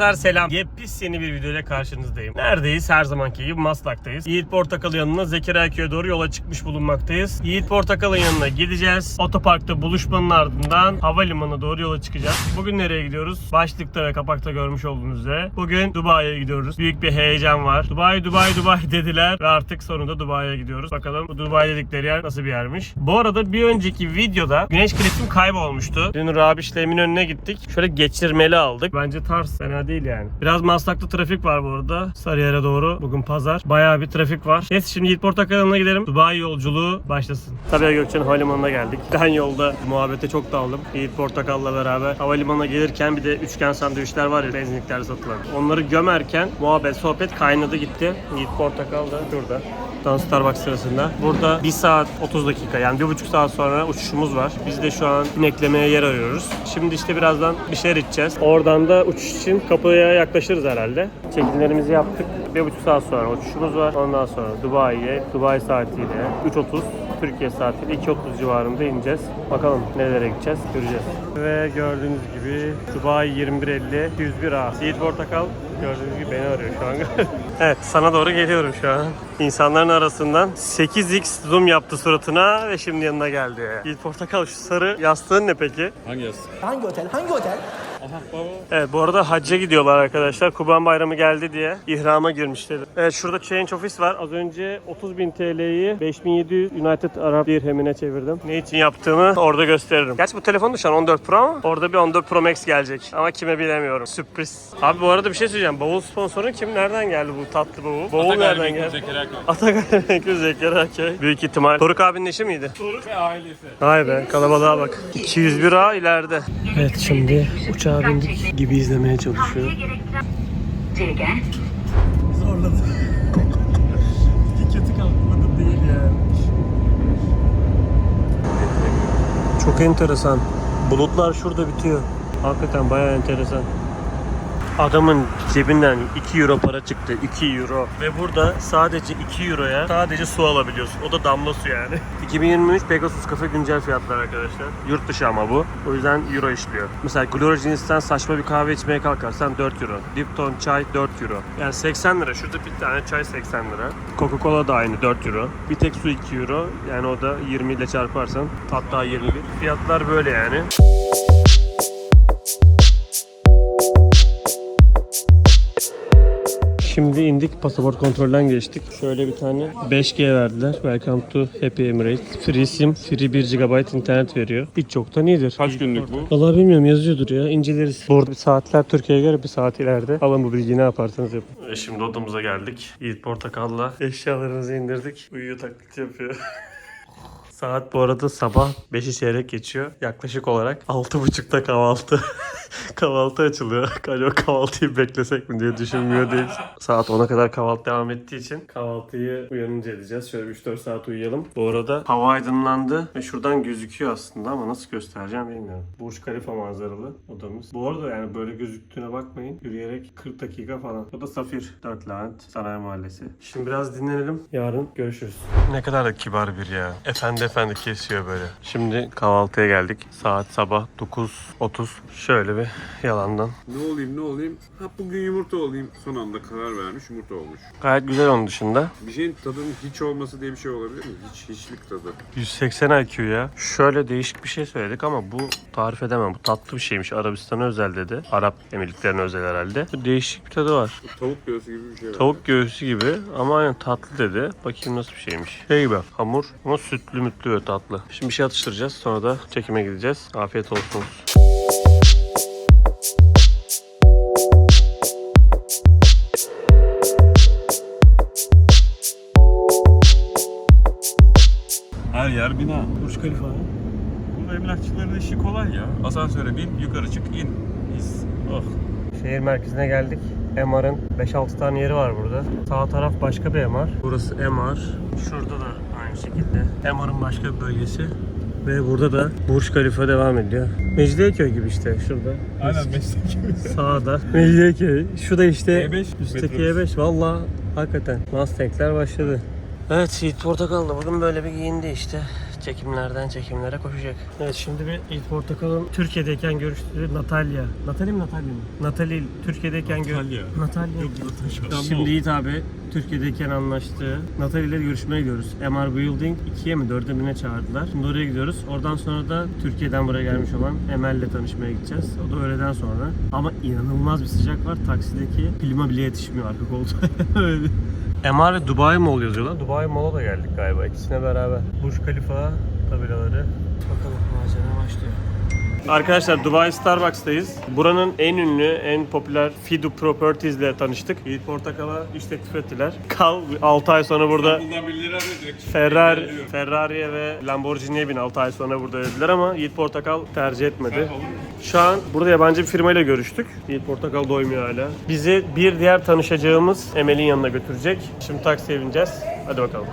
Arkadaşlar selam. Yeni bir videoyla karşınızdayım. Neredeyiz? Her zamanki gibi Maslak'tayız. Yiğit Portakal'ın yanına Zekeriya Köy'e doğru yola çıkmış bulunmaktayız. Yiğit Portakal'ın yanına gideceğiz. Otoparkta buluşmanın ardından havalimanına doğru yola çıkacağız. Bugün nereye gidiyoruz? Başlıkta ve kapakta görmüş olduğunuz üzere. Bugün Dubai'ye gidiyoruz. Büyük bir heyecan var. Dubai, Dubai, Dubai dediler ve artık sonunda Dubai'ye gidiyoruz. Bakalım bu Dubai dedikleri yer nasıl bir yermiş. Bu arada bir önceki videoda güneş klipim kaybolmuştu. Dün Rabiş'le Eminönü'ne gittik. Şöyle geçirmeli aldık. Bence tarz fena değil yani. Biraz Maslak'ta trafik var bu arada. Sarıyer'e doğru. Bugün pazar. Bayağı bir trafik var. Neyse şimdi Yiğit Portakal'ına gidelim. Dubai yolculuğu başlasın. Sabiha Gökçen Havalimanı'na geldik. Ben yolda muhabbete çok daldım. Yiğit Portakal'la beraber havalimanına gelirken bir de üçgen sandviçler var ya benzinliklerde satılan. Onları gömerken muhabbet, sohbet kaynadı gitti. Yiğit Portakal da şurada. Tam Starbucks sırasında. Burada 1 saat 30 dakika yani 1,5 saat sonra uçuşumuz var. Biz de şu an ineklemeye yer arıyoruz. Şimdi işte birazdan bir şeyler içeceğiz. Oradan da uçuş için kapıya yaklaşırız herhalde. Çekimlerimizi yaptık. 1,5 saat sonra uçuşumuz var. Ondan sonra Dubai'ye, Dubai saatiyle 3.30 Türkiye saatiyle 2.30 civarında ineceğiz. Bakalım nerelere gideceğiz göreceğiz. Ve gördüğünüz gibi Dubai 2150 101 A. Yiğit Portakal gördüğünüz gibi beni arıyor şu an. evet sana doğru geliyorum şu an. İnsanların arasından 8x zoom yaptı suratına ve şimdi yanına geldi. Yiğit Portakal şu sarı yastığın ne peki? Hangi yastık? Hangi otel? Hangi otel? Evet bu arada hacca gidiyorlar arkadaşlar. Kurban Bayramı geldi diye ihrama girmişler. Evet şurada Change Office var. Az önce 30.000 TL'yi 5700 United Arab Dirhem'ine çevirdim. Ne için yaptığımı orada gösteririm. Gerçi bu telefon da şu an 14 Pro ama orada bir 14 Pro Max gelecek. Ama kime bilemiyorum. Sürpriz. Abi bu arada bir şey söyleyeceğim. Bavul sponsoru kim? Nereden geldi bu tatlı bavul? Bavul nereden geldi? Zekeriya Köy. Atakan Renkli Zekeriya Köy. Büyük ihtimal. Doruk abinin eşi miydi? Doruk ve ailesi. Vay be kalabalığa bak. 201 A ileride. Evet şimdi uçağa bindik gibi izlemeye çalışıyor. Zorladı. Kötü kalkmadı değil ya. Çok enteresan. Bulutlar şurada bitiyor. Hakikaten bayağı enteresan. Adamın cebinden 2 euro para çıktı. 2 euro. Ve burada sadece 2 euroya sadece su alabiliyorsun. O da damla su yani. 2023 Pegasus kafe güncel fiyatlar arkadaşlar. Yurt dışı ama bu. O yüzden euro işliyor. Mesela Gloria Jeans'ten saçma bir kahve içmeye kalkarsan 4 euro. Lipton çay 4 euro. Yani 80 lira. Şurada bir tane çay 80 lira. Coca-Cola da aynı 4 euro. Bir tek su 2 euro. Yani o da 20 ile çarparsan hatta 21. Fiyatlar böyle yani. Şimdi indik pasaport kontrolden geçtik. Şöyle bir tane 5G verdiler. Welcome to Happy Emirates. Free SIM, free 1 GB internet veriyor. Hiç yoktan iyidir. Kaç günlük bu? Vallahi bilmiyorum yazıyordur ya inceleriz. Bu arada saatler Türkiye'ye göre bir saat ileride. Alın bu bilgiyi ne yaparsanız yapın. Ve şimdi odamıza geldik. Yiğit Portakal'la eşyalarımızı indirdik. Uyuyor taklit yapıyor. Saat bu arada sabah 5'i çeyrek geçiyor. Yaklaşık olarak 6.30'da kahvaltı. kahvaltı açılıyor. Acaba kahvaltıyı beklesek mi diye düşünmüyor değil. Saat 10'a kadar kahvaltı devam ettiği için kahvaltıyı uyanınca edeceğiz. Şöyle 3-4 saat uyuyalım. Bu arada hava aydınlandı ve şuradan gözüküyor aslında ama nasıl göstereceğim bilmiyorum. Burj Khalifa manzaralı odamız. Bu arada yani böyle gözüktüğüne bakmayın. Yürüyerek 40 dakika falan. O da Safir 4 Levent Sanayi Mahallesi. Şimdi biraz dinlenelim. Yarın görüşürüz. Ne kadar da kibar bir ya. Efendi efendi kesiyor böyle. Şimdi kahvaltıya geldik. Saat sabah 9.30. Şöyle bir yalandan. Ne olayım ne olayım? Ha bugün yumurta olayım. Son anda karar vermiş yumurta olmuş. Gayet güzel onun dışında. Bir şeyin tadının hiç olması diye bir şey olabilir mi? Hiç hiçlik tadı. 180 IQ ya. Şöyle değişik bir şey söyledik ama bu tarif edemem. Bu tatlı bir şeymiş. Arabistan'a özel dedi. Arap Emirliklerine özel herhalde. Değişik bir tadı var. Bu tavuk göğsü gibi bir şey. Tavuk göğsü gibi ama aynen tatlı dedi. Bakayım nasıl bir şeymiş. Şey gibi hamur ama sütlü mütlü tatlı. Şimdi bir şey atıştıracağız. Sonra da çekime gideceğiz. Afiyet olsun. Yer bina. Burç Khalifa. Bu emlakçıların işi kolay ya. Asansöre bin, yukarı çık, in. İz. Oh. Şehir merkezine geldik. MR'ın 5-6 tane yeri var burada. Sağ taraf başka bir MR. Burası MR. Şurada da aynı şekilde. MR'ın başka bir bölgesi. Ve burada da Burj Khalifa devam ediyor. Mecidiyeköy gibi işte şurada. Aynen gibi. Sağda. Mecidiyeköy. Şu da işte E5 üstteki metrobüs. E5. Valla hakikaten Mustang'ler başladı. Evet Yiğit Portakal da bugün böyle bir giyindi işte. Çekimlerden çekimlere koşacak. Evet şimdi bir İlk Portakal'ın Türkiye'deyken görüştüğü Natalya. Natalya mı Natalya mı? Natalya Türkiye'deyken gör... Natalya. Natalya. Yok, Natalya. Şimdi Yiğit abi Türkiye'deyken anlaştığı Natalya ile görüşmeye gidiyoruz. MR Building 2'ye mi 4'e mi ne çağırdılar. Şimdi oraya gidiyoruz. Oradan sonra da Türkiye'den buraya gelmiş olan Emel ile tanışmaya gideceğiz. O da öğleden sonra. Ama inanılmaz bir sıcak var. Taksideki klima bile yetişmiyor arka koltuğa. Öyle. MR Dubai Mall yazıyor lan. Dubai Mall'a da geldik galiba ikisine beraber. Burj Khalifa tabelaları. Bakalım macera başlıyor. Arkadaşlar Dubai Starbucks'tayız. Buranın en ünlü, en popüler Fidu Properties ile tanıştık. Yiğit Portakal'a iş teklif ettiler. Kal 6 ay sonra burada Bundan 1 lira direkt Ferrari, Ferrari'ye ve Lamborghini'ye bin 6 ay sonra burada dediler ama Yiğit Portakal tercih etmedi. Şu an burada yabancı bir firmayla görüştük. Yiğit Portakal doymuyor hala. Bizi bir diğer tanışacağımız Emel'in yanına götürecek. Şimdi taksiye bineceğiz. Hadi bakalım.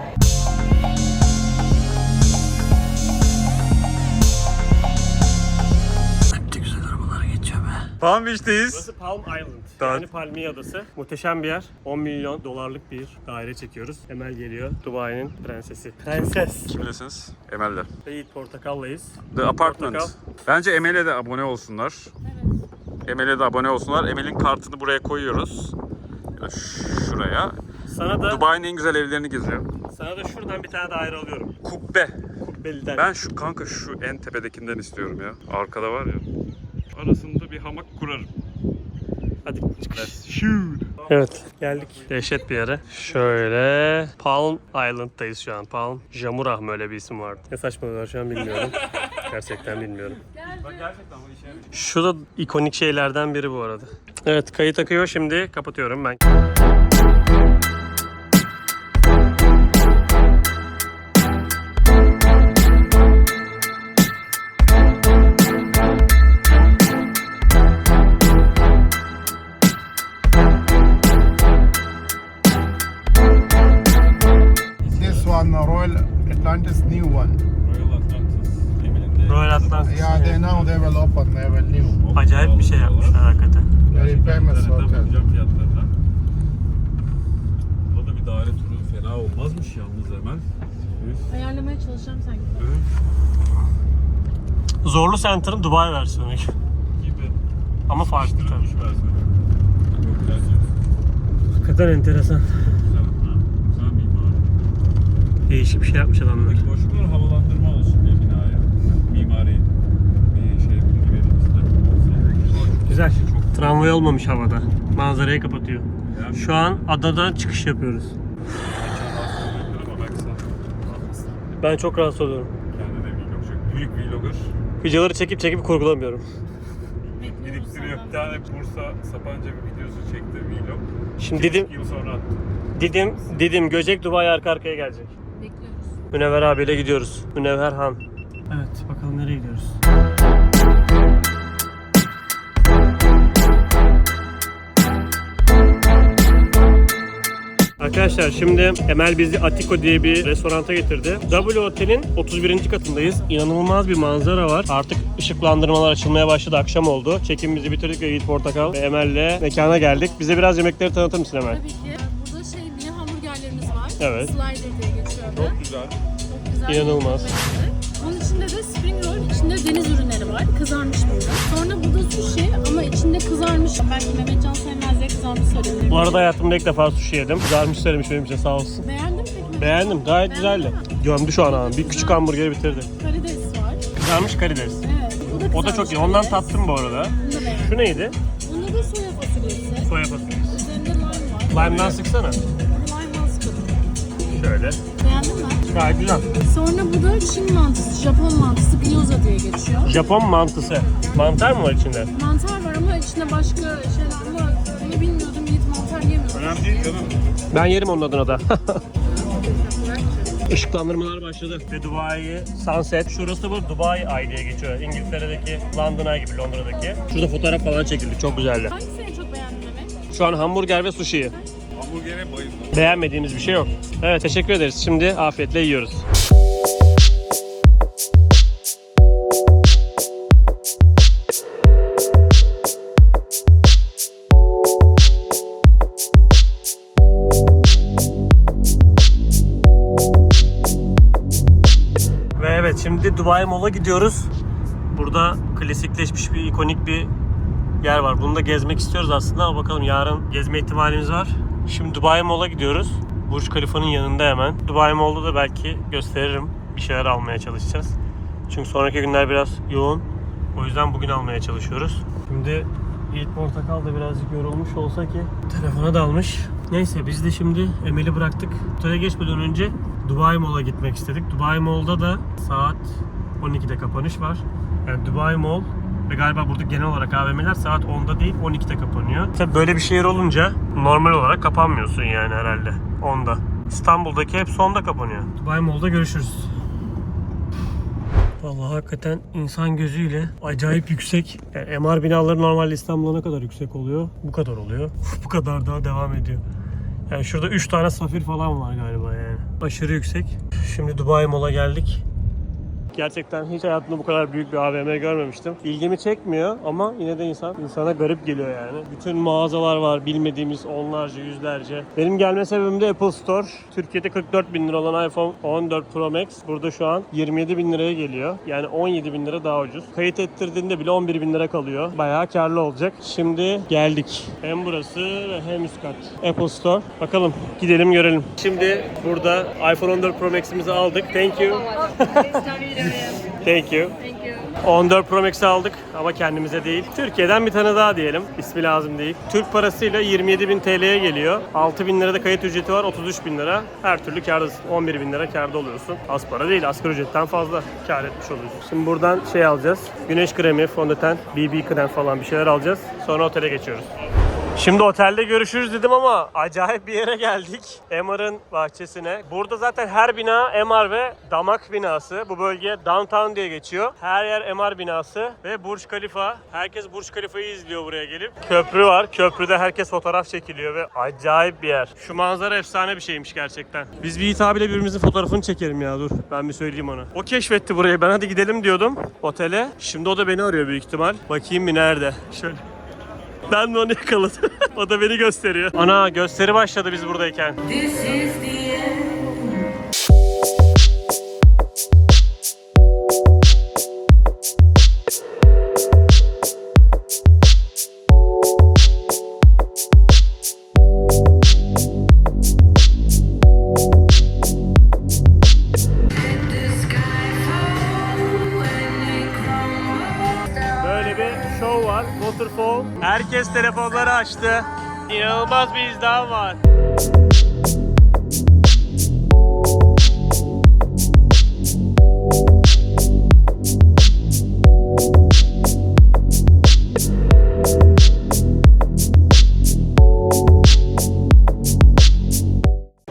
Palm Beach'teyiz. Burası Palm Island. Evet. Yani Palmiye Adası. Muhteşem bir yer. 10 milyon dolarlık bir daire çekiyoruz. Emel geliyor. Dubai'nin prensesi. Prenses. Kimlesiniz? Emel'le. Yiğit Portakal'layız. The Apartment. Portakal. Bence Emel'e de abone olsunlar. Emel'e de abone olsunlar. Emel'in kartını buraya koyuyoruz. Şuraya. Sana da Dubai'nin en güzel evlerini geziyor. sana da şuradan bir tane daire alıyorum. Kubbe. Kubbeli'den. Ben şu kanka şu en tepedekinden istiyorum ya. Arkada var ya. Arasında bir hamak kurarım. Hadi çıkış. Evet geldik. Dehşet bir yere. Şöyle Palm Island'dayız şu an. Palm Jamurah mı öyle bir isim vardı. Ne saçmalıyorlar şu an bilmiyorum. Gerçekten bilmiyorum. Gerçekten bu işe. Şu da ikonik şeylerden biri bu arada. Evet kayıt akıyor şimdi kapatıyorum ben. Ayarlamaya çalışacağım sanki. Zorlu Center'ın Dubai versiyonu gibi. Ama farklı tabii. Versiyonu. Yok gerçekten. Hakikaten enteresan. Güzel. Ha, Güzel mimari. Değişik bir şey yapmış adamlar. Buradaki boşluklar havalandırma olsun diye binaya. Mimari bir şey bilgi size. Güzel. Çok Tramvay olmamış havada. Manzarayı kapatıyor. Şu an adadan çıkış yapıyoruz. ama belki sen haklısın. Ben çok rahatsız oluyorum. Kendine vlog çek. Büyük vlogger. Videoları çekip çekip kurgulamıyorum. Biriktiriyor. Bir tane Bursa Sapanca bir videosu çekti vlog. Şimdi Didim, yıl sonra attı. Didim, Didim, Göcek, Dubai arka arkaya gelecek. Bekliyoruz. Münevver abiyle gidiyoruz. Münevver Han. Evet bakalım nereye gidiyoruz. Arkadaşlar şimdi Emel bizi Atiko diye bir restoranta getirdi. W Otel'in 31. katındayız. İnanılmaz bir manzara var. Artık ışıklandırmalar açılmaya başladı. Akşam oldu. Çekimimizi bitirdik ve Yiğit Portakal ve Emel'le mekana geldik. Bize biraz yemekleri tanıtır mısın Emel? Tabii ki. Burada şey mini hamburgerlerimiz var. Evet. Slider diye geçiyor adı. Çok güzel. Çok güzel. İnanılmaz. yemekleri. Bunun içinde de spring roll, içinde deniz ürünleri var. Kızarmış burada. Sonra bu da sushi ama içinde kızarmış. Belki Mehmetcan sevmez diye kızarmış söylenir. Bu arada hayatımda ilk defa sushi yedim. Kızarmış söylemiş benim için sağ olsun. Beğendin mi peki? Beğendim. Gayet güzeldi. Gömdü şu an ağam. Bir küçük hamburgeri bitirdi. Karides var. Kızarmış karides. Evet. Bu da O da kızarmış çok iyi. Ondan karides. tattım bu arada. Bunu da beğendim. Şu neydi? Bunda da soya fasulyesi. Soya fasulyesi. Üzerinde lime var. Lime'dan sıksana. Lime maskot. Şöyle. Beğendin mi? Gayet güzel. Sonra bu da Çin mantısı, Japon mantısı, gyoza diye geçiyor. Japon mantısı. Mantar mı var içinde? Mantar var ama içinde başka şeyler ama bunu bilmiyordum. Yiğit mantar yemiyorum. Önemli değil canım. Ben yerim onun adına da. Işıklandırmalar başladı. Ve Dubai Sunset. Şurası bu Dubai Eye diye geçiyor. İngiltere'deki London Eye gibi Londra'daki. Şurada fotoğraf falan çekildi. Çok güzeldi. Hangisini en çok beğendin Mehmet? Şu an hamburger ve sushi'yi. Beğenmediğimiz bir şey yok. Evet teşekkür ederiz. Şimdi afiyetle yiyoruz. Ve evet Şimdi Dubai Mall'a gidiyoruz. Burada klasikleşmiş bir ikonik bir yer var. Bunu da gezmek istiyoruz aslında ama bakalım yarın gezme ihtimalimiz var. Şimdi Dubai Mall'a gidiyoruz. Burj Khalifa'nın yanında hemen. Dubai Mall'da da belki gösteririm. Bir şeyler almaya çalışacağız. Çünkü sonraki günler biraz yoğun. O yüzden bugün almaya çalışıyoruz. Şimdi Yiğit Portakal da birazcık yorulmuş olsa ki telefona dalmış. Neyse biz de şimdi Emel'i bıraktık. Otele geçmeden önce Dubai Mall'a gitmek istedik. Dubai Mall'da da saat 12'de kapanış var. Yani Dubai Mall ve galiba burada genel olarak AVM'ler saat 10'da değil 12'de kapanıyor. Tabi böyle bir şehir olunca normal olarak kapanmıyorsun yani herhalde 10'da. İstanbul'daki hep sonda kapanıyor. Dubai Mall'da görüşürüz. Vallahi hakikaten insan gözüyle acayip yüksek. Yani MR binaları normalde İstanbul'a ne kadar yüksek oluyor? Bu kadar oluyor. bu kadar daha devam ediyor. Yani şurada 3 tane safir falan var galiba yani. Aşırı yüksek. Şimdi Dubai Mall'a geldik. Gerçekten hiç hayatımda bu kadar büyük bir AVM görmemiştim. İlgimi çekmiyor ama yine de insan insana garip geliyor yani. Bütün mağazalar var bilmediğimiz onlarca yüzlerce. Benim gelme sebebim de Apple Store. Türkiye'de 44 bin lira olan iPhone 14 Pro Max burada şu an 27 bin liraya geliyor. Yani 17 bin lira daha ucuz. Kayıt ettirdiğinde bile 11 bin lira kalıyor. Bayağı karlı olacak. Şimdi geldik. Hem burası ve hem üst kat. Apple Store. Bakalım gidelim görelim. Şimdi burada iPhone 14 Pro Max'imizi aldık. Thank you. Thank you. 14 Pro Max'i aldık ama kendimize değil. Türkiye'den bir tane daha diyelim. İsmi lazım değil. Türk parasıyla 27.000 TL'ye geliyor. 6.000 lirada kayıt ücreti var. 33.000 lira. Her türlü kârdasın. 11.000 lira kârda oluyorsun. Az para değil. Asgari ücretten fazla kâr etmiş oluyorsun. Şimdi buradan şey alacağız. Güneş kremi, fondöten, BB krem falan bir şeyler alacağız. Sonra otele geçiyoruz. Şimdi otelde görüşürüz dedim ama acayip bir yere geldik. MR'ın bahçesine. Burada zaten her bina MR ve damak binası. Bu bölge downtown diye geçiyor. Her yer MR binası ve Burj Khalifa. Herkes Burj Khalifa'yı izliyor buraya gelip. Köprü var. Köprüde herkes fotoğraf çekiliyor ve acayip bir yer. Şu manzara efsane bir şeymiş gerçekten. Biz bir abiyle birbirimizin fotoğrafını çekelim ya dur. Ben bir söyleyeyim ona. O keşfetti burayı. Ben hadi gidelim diyordum otele. Şimdi o da beni arıyor büyük ihtimal. Bakayım bir nerede. Şöyle. Ben de onu yakaladım. o da beni gösteriyor. Ana gösteri başladı biz buradayken. Böyle Telefonları açtı. İnanılmaz bir izdiham var.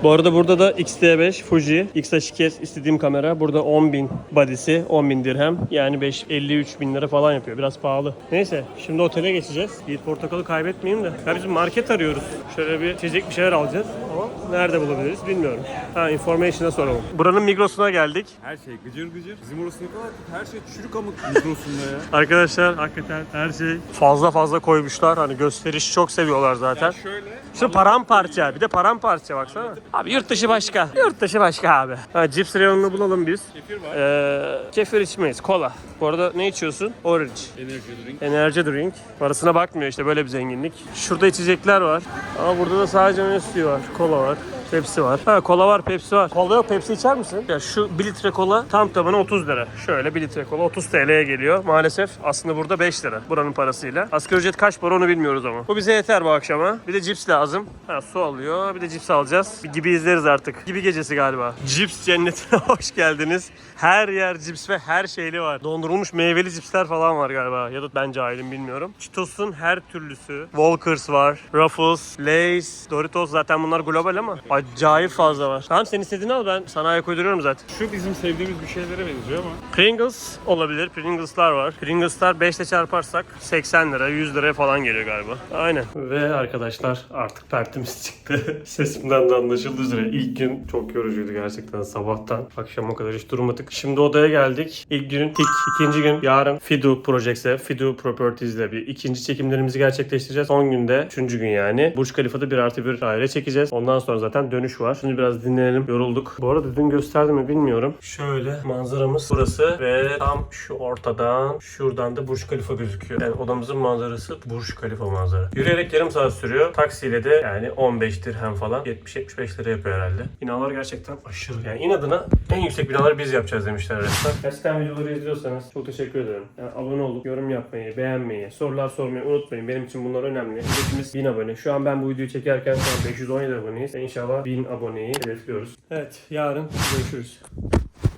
Bu arada burada da X-T5 Fuji X-H2S istediğim kamera. Burada 10.000 body'si 10.000 dirhem. Yani 5 53 bin lira falan yapıyor. Biraz pahalı. Neyse şimdi otele geçeceğiz. Yiğit Portakal'ı kaybetmeyeyim de. Ya biz market arıyoruz. Şöyle bir içecek bir şeyler alacağız. Ama nerede bulabiliriz bilmiyorum. Ha information'a soralım. Buranın Migros'una geldik. Her şey gıcır gıcır. Bizim orası ne kadar her şey çürük amık Migros'unda ya. Arkadaşlar hakikaten her şey fazla fazla koymuşlar. Hani gösterişi çok seviyorlar zaten. Şöyle. İşte paramparça. Bir de paramparça baksana. Abi yurt dışı başka. Yurt dışı başka abi. Ha, cips reyonunu bulalım biz. Kefir var. Ee, kefir içmeyiz. Kola. Bu arada ne içiyorsun? Orange. Enerji drink. Enerji drink. Parasına bakmıyor işte böyle bir zenginlik. Şurada içecekler var. Ama burada da sadece meyve suyu var. Kola var. Pepsi var. Ha kola var, Pepsi var. Kola yok, Pepsi içer misin? Ya şu 1 litre kola tam tamına 30 lira. Şöyle 1 litre kola 30 TL'ye geliyor. Maalesef aslında burada 5 lira buranın parasıyla. Asgari ücret kaç para onu bilmiyoruz ama. Bu bize yeter bu akşama. Bir de cips lazım. Ha su alıyor. Bir de cips alacağız. Bir gibi izleriz artık. Gibi gecesi galiba. Cips cennetine hoş geldiniz. Her yer cips ve her şeyli var. Dondurulmuş meyveli cipsler falan var galiba. Ya da ben cahilim bilmiyorum. Cheetos'un her türlüsü. Walkers var. Ruffles, Lay's, Doritos zaten bunlar global ama acayip fazla var. Tamam sen istediğini al ben sana ayak uyduruyorum zaten. Şu bizim sevdiğimiz bir şeylere benziyor ama. Pringles olabilir. Pringles'lar var. Pringles'lar 5 ile çarparsak 80 lira, 100 liraya falan geliyor galiba. Aynen. Ve arkadaşlar artık pertimiz çıktı. Sesimden de anlaşıldığı üzere. İlk gün çok yorucuydu gerçekten sabahtan. Akşama kadar hiç durmadık. Şimdi odaya geldik. İlk günün tik. ikinci gün yarın Fidu Projects'e, Fidu Properties'le bir ikinci çekimlerimizi gerçekleştireceğiz. Son günde, üçüncü gün yani. Burj Khalifa'da bir artı bir daire çekeceğiz. Ondan sonra zaten Dubai'den dönüş var. Şimdi biraz dinlenelim. Yorulduk. Bu arada dün gösterdim mi bilmiyorum. Şöyle manzaramız burası ve tam şu ortadan şuradan da Burj Khalifa gözüküyor. Yani odamızın manzarası Burj Khalifa manzara. Yürüyerek yarım saat sürüyor. Taksiyle de yani 15 dirhem falan 70-75 lira yapıyor herhalde. Binalar gerçekten aşırı. Yani inadına en yüksek binaları biz yapacağız demişler resmen. Gerçekten videoları izliyorsanız çok teşekkür ederim. Yani abone olup yorum yapmayı, beğenmeyi, sorular sormayı unutmayın. Benim için bunlar önemli. Hepimiz 1000 abone. Şu an ben bu videoyu çekerken şu an 517 aboneyiz. Ve İnşallah 1000 aboneyi hedefliyoruz. Evet yarın görüşürüz.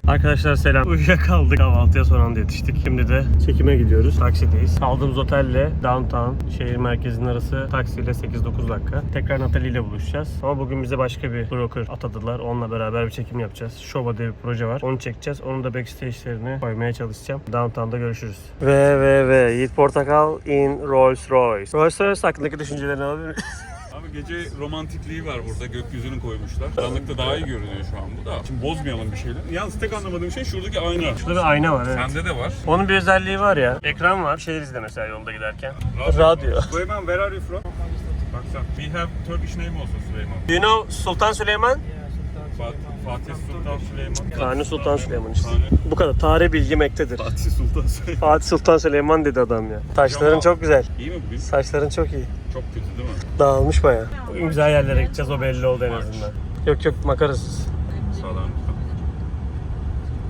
Arkadaşlar selam. Uyuyakaldık. Kahvaltıya son anda yetiştik. Şimdi de çekime gidiyoruz. Taksideyiz. Kaldığımız otelle downtown şehir merkezinin arası taksiyle 8-9 dakika. Tekrar Natalie ile buluşacağız. Ama bugün bize başka bir broker atadılar. Onunla beraber bir çekim yapacağız. Shova diye bir proje var. Onu çekeceğiz. Onun da backstage'lerini koymaya çalışacağım. Downtown'da görüşürüz. Ve ve ve Yiğit Portakal in Rolls Royce. Rolls Royce hakkındaki düşüncelerini alabilir gece romantikliği var burada. Gökyüzünü koymuşlar. Karanlıkta daha iyi görünüyor şu an bu da. Şimdi bozmayalım bir şeyler. Yalnız tek anlamadığım şey şuradaki ayna. Şurada bir ayna var evet. Sende de var. Onun bir özelliği var ya. Ekran var. Bir şeyler izle mesela yolda giderken. Radyo. Süleyman, where are you from? Bak sen. We have Turkish name also Süleyman. Do you know Sultan Süleyman? Fat- Fatih Sultan Süleyman. Kanuni Sultan Süleyman işte. Bu kadar. Tarih bilgi mektedir. Fatih Sultan Süleyman. Fatih Sultan Süleyman dedi adam ya. Taşların çok güzel. İyi mi bugün? Saçların çok iyi. Çok kötü değil mi? Dağılmış bayağı. Bugün güzel yerlere gideceğiz o belli oldu en azından. Yok yok makarasız. Sağdan.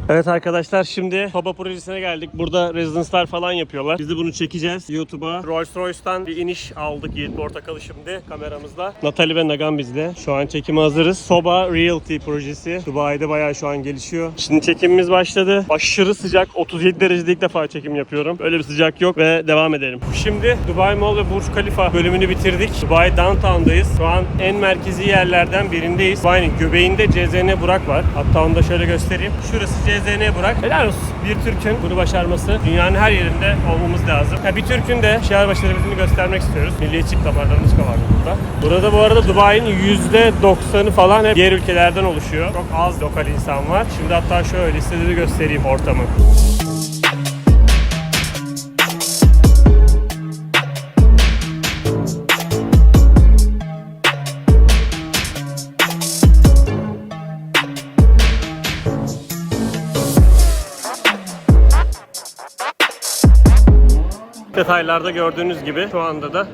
Evet arkadaşlar şimdi Toba projesine geldik. Burada residence'lar falan yapıyorlar. Biz de bunu çekeceğiz YouTube'a. Rolls Royce'tan bir iniş aldık Yiğit Portakal'ı şimdi kameramızla. Natalie ve Nagan bizde. Şu an çekime hazırız. Soba Realty projesi. Dubai'de bayağı şu an gelişiyor. Şimdi çekimimiz başladı. Aşırı sıcak. 37 derecede ilk defa çekim yapıyorum. Öyle bir sıcak yok ve devam edelim. Şimdi Dubai Mall ve Burj Khalifa bölümünü bitirdik. Dubai Downtown'dayız. Şu an en merkezi yerlerden birindeyiz. Dubai'nin göbeğinde CZN Burak var. Hatta onu da şöyle göstereyim. Şurası CZN Burak. Helal olsun. Bir Türk'ün bunu başarması dünyanın her yerinde olmamız lazım. Ya bir Türk'ün de bir şeyler başarabildiğini göstermek istiyoruz. Milliyetçi damarlarımız kabardı burada. Burada bu arada Dubai'nin %90'ı falan hep diğer ülkelerden oluşuyor. Çok az lokal insan var. Şimdi hatta şöyle listeleri göstereyim ortamı. Detaylarda gördüğünüz gibi şu anda da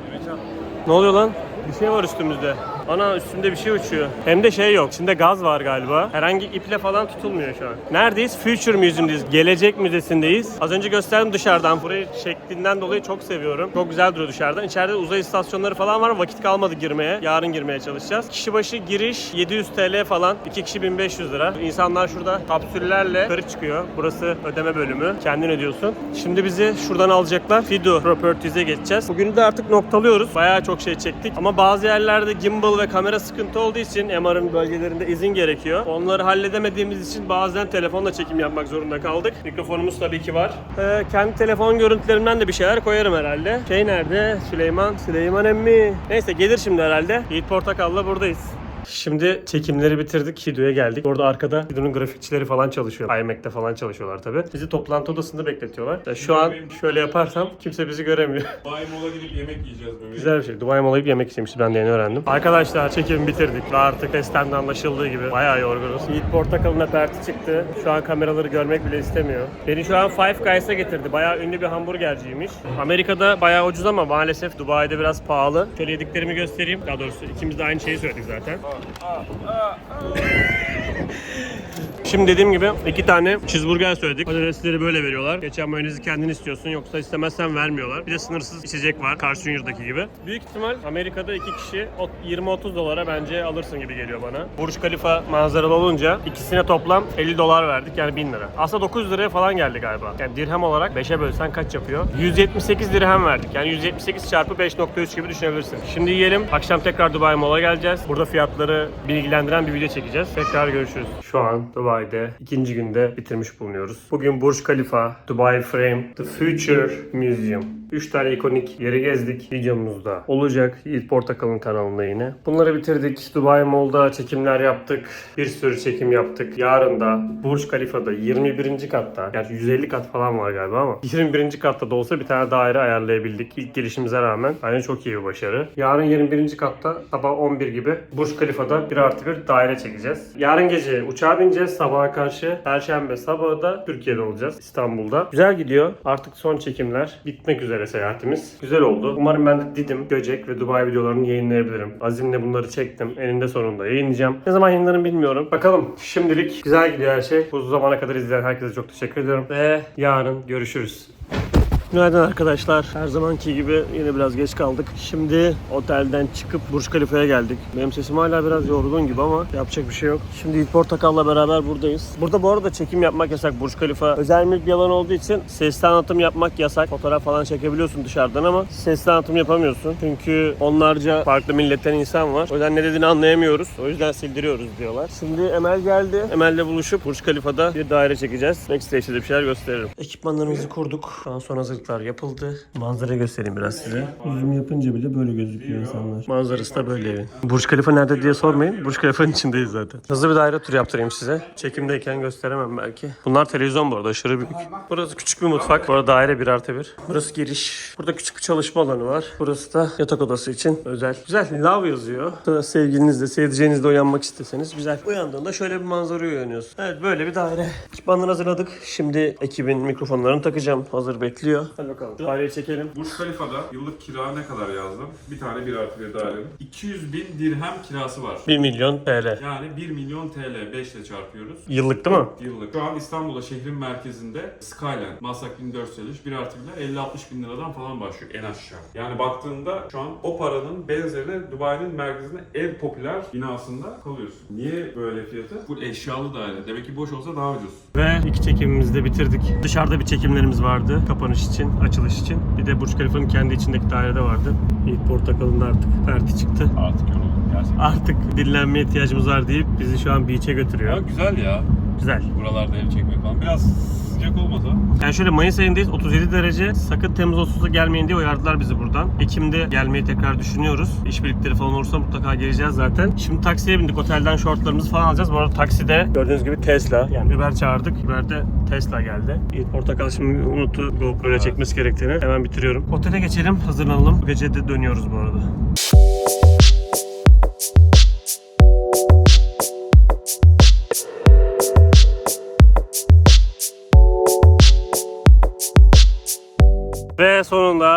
ne oluyor lan? Bir şey var üstümüzde. Ana üstümde bir şey uçuyor. Hem de şey yok. İçinde gaz var galiba. Herhangi iple falan tutulmuyor şu an. Neredeyiz? Future Museum'deyiz. Gelecek Müzesi'ndeyiz. Az önce gösterdim dışarıdan. Burayı şeklinden dolayı çok seviyorum. Çok güzel duruyor dışarıdan. İçeride uzay istasyonları falan var. Vakit kalmadı girmeye. Yarın girmeye çalışacağız. Kişi başı giriş 700 TL falan. 2 kişi 1500 lira. İnsanlar şurada kapsüllerle yukarı çıkıyor. Burası ödeme bölümü. Kendin ödüyorsun. Şimdi bizi şuradan alacaklar. Fido Properties'e geçeceğiz. Bugün de artık noktalıyoruz. Bayağı çok şey çektik. Ama bazı yerlerde gimbal ve kamera sıkıntı olduğu için MR'ın bölgelerinde izin gerekiyor. Onları halledemediğimiz için bazen telefonla çekim yapmak zorunda kaldık. Mikrofonumuz tabii ki var. Ee, kendi telefon görüntülerimden de bir şeyler koyarım herhalde. Şey nerede? Süleyman. Süleyman emmi. Neyse gelir şimdi herhalde. Yiğit Portakal'la buradayız. Şimdi çekimleri bitirdik. Hido'ya geldik. Orada arkada Hido'nun grafikçileri falan çalışıyor. iMac'te falan çalışıyorlar tabii. Bizi toplantı odasında bekletiyorlar. Ya şu an şöyle yaparsam kimse bizi göremiyor. Dubai Mall'a gidip yemek yiyeceğiz bebeğim. Güzel bir şey. Dubai Mall'a gidip yemek istemişti. Ben de yeni öğrendim. Arkadaşlar çekimi bitirdik. Ve artık testten anlaşıldığı gibi bayağı yorgunuz. Yiğit Portakal'ın aperti çıktı. Şu an kameraları görmek bile istemiyor. Beni şu an Five Guys'a getirdi. Bayağı ünlü bir hamburgerciymiş. Amerika'da bayağı ucuz ama maalesef Dubai'de biraz pahalı. Şöyle yediklerimi göstereyim. Daha doğrusu ikimiz de aynı şeyi söyledik zaten. あああ Şimdi dediğim gibi iki tane cheeseburger söyledik. Patatesleri böyle veriyorlar. Geçen mayonezi kendin istiyorsun yoksa istemezsen vermiyorlar. Bir de sınırsız içecek var. Carl Junior'daki gibi. Büyük ihtimal Amerika'da iki kişi ot- 20-30 dolara bence alırsın gibi geliyor bana. Burj Khalifa manzaralı olunca ikisine toplam 50 dolar verdik yani 1000 lira. Aslında 900 liraya falan geldi galiba. Yani dirhem olarak 5'e bölsen kaç yapıyor? 178 dirhem verdik. Yani 178 çarpı 5.3 gibi düşünebilirsin. Şimdi yiyelim. Akşam tekrar Dubai Mall'a geleceğiz. Burada fiyatları bilgilendiren bir video çekeceğiz. Tekrar görüşürüz. Şu an Dubai'de Dubai'de ikinci günde bitirmiş bulunuyoruz. Bugün Burj Khalifa, Dubai Frame, The Future Museum. 3 tane ikonik yeri gezdik. Videomuzda olacak. Yiğit Portakal'ın kanalında yine. Bunları bitirdik. Dubai Mall'da çekimler yaptık. Bir sürü çekim yaptık. Yarın da Burj Khalifa'da 21. katta. Yani 150 kat falan var galiba ama 21. katta da olsa bir tane daire ayarlayabildik. İlk gelişimize rağmen. Bence çok iyi bir başarı. Yarın 21. katta sabah 11 gibi Burj Khalifa'da 1 artı 1 daire çekeceğiz. Yarın gece uçağa bineceğiz sabaha karşı. Perşembe sabahı da Türkiye'de olacağız. İstanbul'da. Güzel gidiyor. Artık son çekimler bitmek üzere seyahatimiz. Güzel oldu. Umarım ben de Didim, Göcek ve Dubai videolarını yayınlayabilirim. Azimle bunları çektim. Eninde sonunda yayınlayacağım. Ne zaman yayınlarım bilmiyorum. Bakalım. Şimdilik güzel gidiyor her şey. Bu zamana kadar izleyen herkese çok teşekkür ediyorum. Ve yarın görüşürüz. Günaydın arkadaşlar. Her zamanki gibi yine biraz geç kaldık. Şimdi otelden çıkıp Burj Khalifa'ya geldik. Benim sesim hala biraz yorgun gibi ama yapacak bir şey yok. Şimdi İlk Portakal'la beraber buradayız. Burada bu arada çekim yapmak yasak. Burj Khalifa özel mülk bir alan olduğu için sesli anlatım yapmak yasak. Fotoğraf falan çekebiliyorsun dışarıdan ama sesli anlatım yapamıyorsun. Çünkü onlarca farklı milletten insan var. O yüzden ne dediğini anlayamıyoruz. O yüzden sildiriyoruz diyorlar. Şimdi Emel geldi. Emel'le buluşup Burj Khalifa'da bir daire çekeceğiz. Backstage'de de bir şeyler gösteririm. Ekipmanlarımızı kurduk. Şu an son hazırlıklar yapıldı. Manzarayı göstereyim biraz size. Yüzümü yapınca bile böyle gözüküyor insanlar. Manzarası da böyle evin. Burj Khalifa nerede diye sormayın. Burj Khalifa'nın içindeyiz zaten. Hızlı bir daire turu yaptırayım size. Çekimdeyken gösteremem belki. Bunlar televizyon bu arada aşırı büyük. Burası küçük bir mutfak. Bu arada daire 1 artı 1. Burası giriş. Burada küçük bir çalışma alanı var. Burası da yatak odası için özel. Güzel. Love yazıyor. Sevgilinizle, sevdiceğinizle uyanmak isteseniz güzel. Uyandığında şöyle bir manzara uyanıyorsun. Evet böyle bir daire. Ekipmanları hazırladık. Şimdi ekibin mikrofonlarını takacağım. Hazır bekliyor. Hadi bakalım. Daireyi çekelim. Burj Khalifa'da yıllık kira ne kadar yazdım? Bir tane bir artı bir dairenin. 200 bin dirhem kirası var. 1 milyon TL. Yani 1 milyon TL 5 ile çarpıyoruz. Yıllık değil mi? Yıllık. Şu an İstanbul'da şehrin merkezinde Skyline, Maslak 1453, 1 artı 1'ler 50-60 bin liradan falan başlıyor en aşağı. Yani baktığında şu an o paranın benzerini Dubai'nin merkezinde en popüler binasında kalıyorsun. Niye böyle fiyatı? Full eşyalı daire. Demek ki boş olsa daha ucuz. Ve iki çekimimizi de bitirdik. Dışarıda bir çekimlerimiz vardı. Kapanış için, açılış için. Bir de Burj Khalifa'nın kendi içindeki dairede vardı. İlk portakalın da artık perti çıktı. Artık yoruldum gerçekten. Artık dinlenmeye ihtiyacımız var deyip bizi şu an beach'e götürüyor. güzel ya. Güzel. Buralarda ev çekmek falan. Biraz sıcak olmadı. Yani şöyle Mayıs ayındayız 37 derece. Sakın Temmuz 30'da gelmeyin diye uyardılar bizi buradan. Ekim'de gelmeyi tekrar düşünüyoruz. İşbirlikleri falan olursa mutlaka geleceğiz zaten. Şimdi taksiye bindik. Otelden şortlarımızı falan alacağız. Bu arada takside gördüğünüz gibi Tesla. Yani Uber çağırdık. Uber'de Tesla geldi. İyi, Portakal şimdi unuttu GoPro'ya çekmesi gerektiğini. Hemen bitiriyorum. Otele geçelim. Hazırlanalım. Bu gece de dönüyoruz bu arada.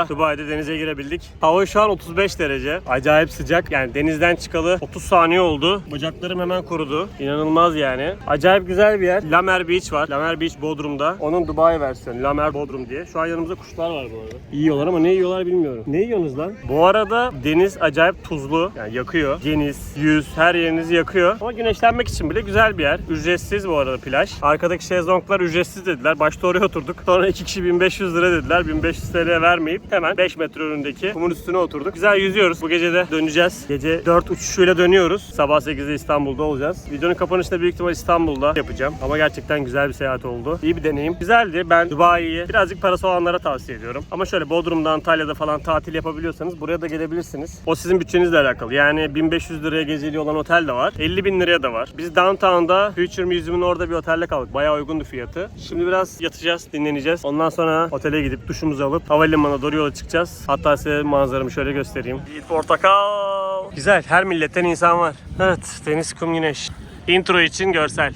Sonunda Dubai'de denize girebildik. Hava şu an 35 derece. Acayip sıcak. Yani denizden çıkalı 30 saniye oldu. Bacaklarım hemen kurudu. İnanılmaz yani. Acayip güzel bir yer. Lamer Beach var. Lamer Beach Bodrum'da. Onun Dubai versiyonu. Lamer Bodrum diye. Şu an yanımızda kuşlar var bu arada. Yiyorlar ama ne yiyorlar bilmiyorum. Ne yiyorsunuz lan? Bu arada deniz acayip tuzlu. Yani yakıyor. Deniz, yüz, her yerinizi yakıyor. Ama güneşlenmek için bile güzel bir yer. Ücretsiz bu arada plaj. Arkadaki şezlonglar ücretsiz dediler. Başta oraya oturduk. Sonra iki kişi 1500 lira dediler. 1500 TL vermeyip hemen 5 metre önündeki kumun üstüne oturduk. Güzel yüzüyoruz. Bu gece de döneceğiz. Gece 4 uçuşuyla dönüyoruz. Sabah 8'de İstanbul'da olacağız. Videonun kapanışını büyük ihtimal İstanbul'da yapacağım. Ama gerçekten güzel bir seyahat oldu. İyi bir deneyim. Güzeldi. Ben Dubai'yi birazcık parası olanlara tavsiye ediyorum. Ama şöyle Bodrum'da, Antalya'da falan tatil yapabiliyorsanız buraya da gelebilirsiniz. O sizin bütçenizle alakalı. Yani 1500 liraya geceliği olan otel de var. 50 bin liraya da var. Biz downtown'da Future Museum'un orada bir otelde kaldık. Bayağı uygundu fiyatı. Şimdi biraz yatacağız, dinleneceğiz. Ondan sonra otele gidip duşumuzu alıp havalimanına doğru yola çıkacağız. Hatta size manzaramı şöyle göstereyim. Yiğit Portakal. Güzel. Her milletten insan var. Evet. Deniz, kum, güneş. Intro için görsel.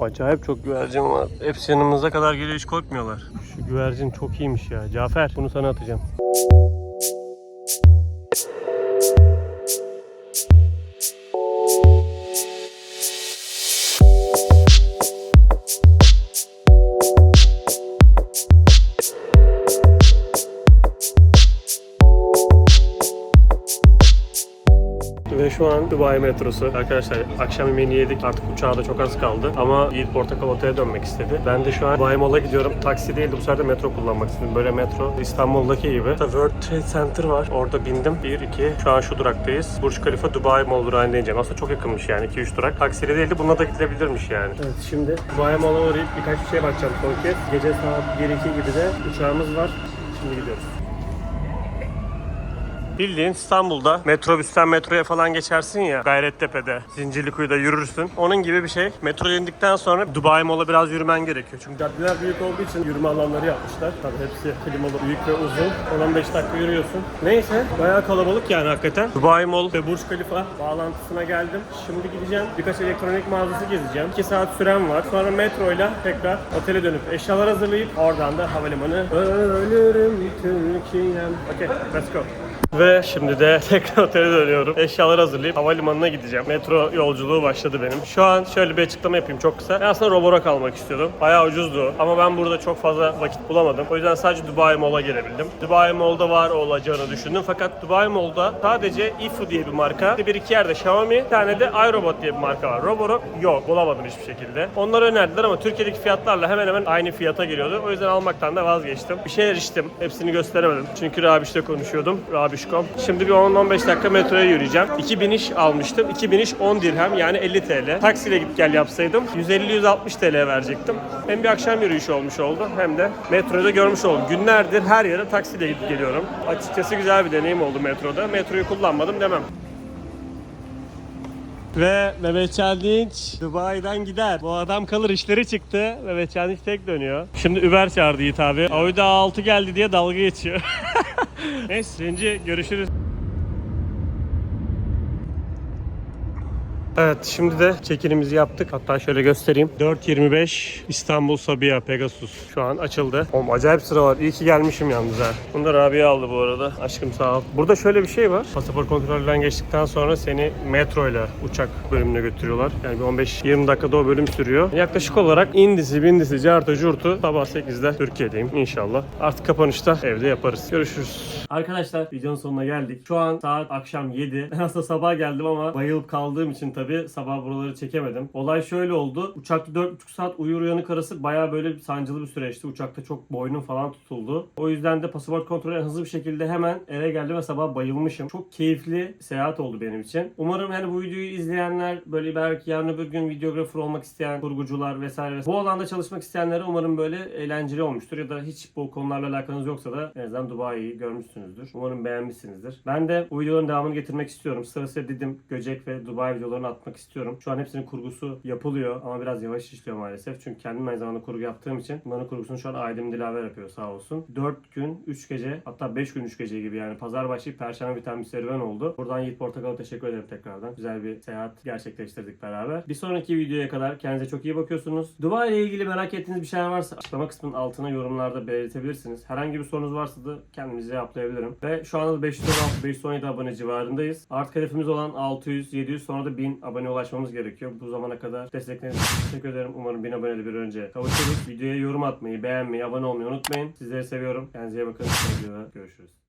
Acayip çok güvercin var. Hepsi yanımıza kadar geliyor hiç korkmuyorlar. Şu güvercin çok iyiymiş ya. Cafer bunu sana atacağım. Şu an Dubai metrosu. Arkadaşlar akşam yemeğini yedik. Artık uçağa da çok az kaldı. Ama Yiğit Portakal Otel'e dönmek istedi. Ben de şu an Dubai Mall'a gidiyorum. Taksi değil de bu sefer de metro kullanmak istedim. Böyle metro İstanbul'daki gibi. Burada World Trade Center var. Orada bindim. 1, 2. Şu an şu duraktayız. Burj Khalifa Dubai Mall durağına ineceğim. Aslında çok yakınmış yani. 2-3 durak. Taksiyle değil de buna da gidilebilirmiş yani. Evet şimdi Dubai Mall'a uğrayıp birkaç bir şeye bakacağım son kez. Gece saat 1-2 gibi de uçağımız var. Şimdi gidiyoruz. Bildiğin İstanbul'da metrobüsten metroya falan geçersin ya Gayrettepe'de, Zincirlikuyu'da yürürsün. Onun gibi bir şey. Metro indikten sonra Dubai Mall'a biraz yürümen gerekiyor. Çünkü caddeler büyük olduğu için yürüme alanları yapmışlar. Tabii hepsi klimalı, büyük ve uzun. 10-15 dakika yürüyorsun. Neyse bayağı kalabalık yani hakikaten. Dubai Mall ve Burj Khalifa bağlantısına geldim. Şimdi gideceğim. Birkaç elektronik mağazası gezeceğim. 2 saat sürem var. Sonra metroyla tekrar otele dönüp eşyalar hazırlayıp oradan da havalimanı ölürüm Türkiye'm. Okay, let's go. Ve şimdi de tekrar otele dönüyorum. Eşyaları hazırlayıp havalimanına gideceğim. Metro yolculuğu başladı benim. Şu an şöyle bir açıklama yapayım çok kısa. Ben aslında Robor'a kalmak istiyordum. Bayağı ucuzdu ama ben burada çok fazla vakit bulamadım. O yüzden sadece Dubai Mall'a gelebildim. Dubai Mall'da var olacağını düşündüm. Fakat Dubai Mall'da sadece Ifu diye bir marka, bir iki yerde Xiaomi, bir tane de iRobot diye bir marka var. Robor'u yok, bulamadım hiçbir şekilde. Onları önerdiler ama Türkiye'deki fiyatlarla hemen hemen aynı fiyata geliyordu. O yüzden almaktan da vazgeçtim. Bir şeyler içtim. Hepsini gösteremedim. Çünkü Rabiş'le konuşuyordum. Rabişkom. Şimdi bir 10-15 dakika metroya yürüyeceğim. 2000 iş almıştım. 2000 iş 10 dirhem yani 50 TL. Taksiyle git gel yapsaydım 150-160 TL verecektim. Hem bir akşam yürüyüşü olmuş oldu hem de metroda görmüş oldum. Günlerdir her yere taksiyle gidip geliyorum. Açıkçası güzel bir deneyim oldu metroda. Metroyu kullanmadım demem. Ve Mehmet Çeldinç Dubai'den gider. Bu adam kalır işleri çıktı. Mehmet Çeldinç tek dönüyor. Şimdi Uber çağırdı Yiğit abi. Audi A6 geldi diye dalga geçiyor. Neyse Zenci görüşürüz. Evet şimdi de çekilimizi yaptık. Hatta şöyle göstereyim. 4.25 İstanbul Sabiha Pegasus şu an açıldı. Oğlum acayip sıra var. İyi ki gelmişim yalnız ha. Bunu da Rabia aldı bu arada. Aşkım sağ ol. Burada şöyle bir şey var. Pasaport kontrolünden geçtikten sonra seni metro ile uçak bölümüne götürüyorlar. Yani bir 15-20 dakikada o bölüm sürüyor. Yaklaşık olarak indisi bindisi cartı curtu sabah 8'de Türkiye'deyim inşallah. Artık kapanışta evde yaparız. Görüşürüz. Arkadaşlar videonun sonuna geldik. Şu an saat akşam 7. Ben aslında sabah geldim ama bayılıp kaldığım için tabii sabah buraları çekemedim. Olay şöyle oldu. Uçakta 4,5 saat uyur uyanık arası baya böyle bir sancılı bir süreçti. Uçakta çok boynum falan tutuldu. O yüzden de pasaport kontrolü hızlı bir şekilde hemen eve geldim ve sabah bayılmışım. Çok keyifli seyahat oldu benim için. Umarım hani bu videoyu izleyenler böyle belki yarın öbür gün videografer olmak isteyen kurgucular vesaire bu alanda çalışmak isteyenlere umarım böyle eğlenceli olmuştur ya da hiç bu konularla alakanız yoksa da en azından Dubai'yi görmüşsünüzdür. Umarım beğenmişsinizdir. Ben de bu videoların devamını getirmek istiyorum. Sırasıyla Didim, Göcek ve Dubai videolarını atmak istiyorum. Şu an hepsinin kurgusu yapılıyor ama biraz yavaş işliyor maalesef. Çünkü kendim aynı zamanda kurgu yaptığım için bunların kurgusunu şu an Aydem Dilaver yapıyor sağ olsun. 4 gün 3 gece hatta 5 gün 3 gece gibi yani pazar başlayıp perşembe biten bir serüven oldu. Buradan Yiğit Portakal'a teşekkür ederim tekrardan. Güzel bir seyahat gerçekleştirdik beraber. Bir sonraki videoya kadar kendinize çok iyi bakıyorsunuz. Dubai ile ilgili merak ettiğiniz bir şeyler varsa açıklama kısmının altına yorumlarda belirtebilirsiniz. Herhangi bir sorunuz varsa da kendimize cevaplayabilirim. Ve şu anda 516-517 abone civarındayız. Artık hedefimiz olan 600-700 sonra da 1000 abone ulaşmamız gerekiyor. Bu zamana kadar destekleriniz için teşekkür ederim. Umarım 1000 aboneli bir önce kavuşuruz. Videoya yorum atmayı, beğenmeyi, abone olmayı unutmayın. Sizleri seviyorum. Kendinize iyi bakın. Videoda görüşürüz.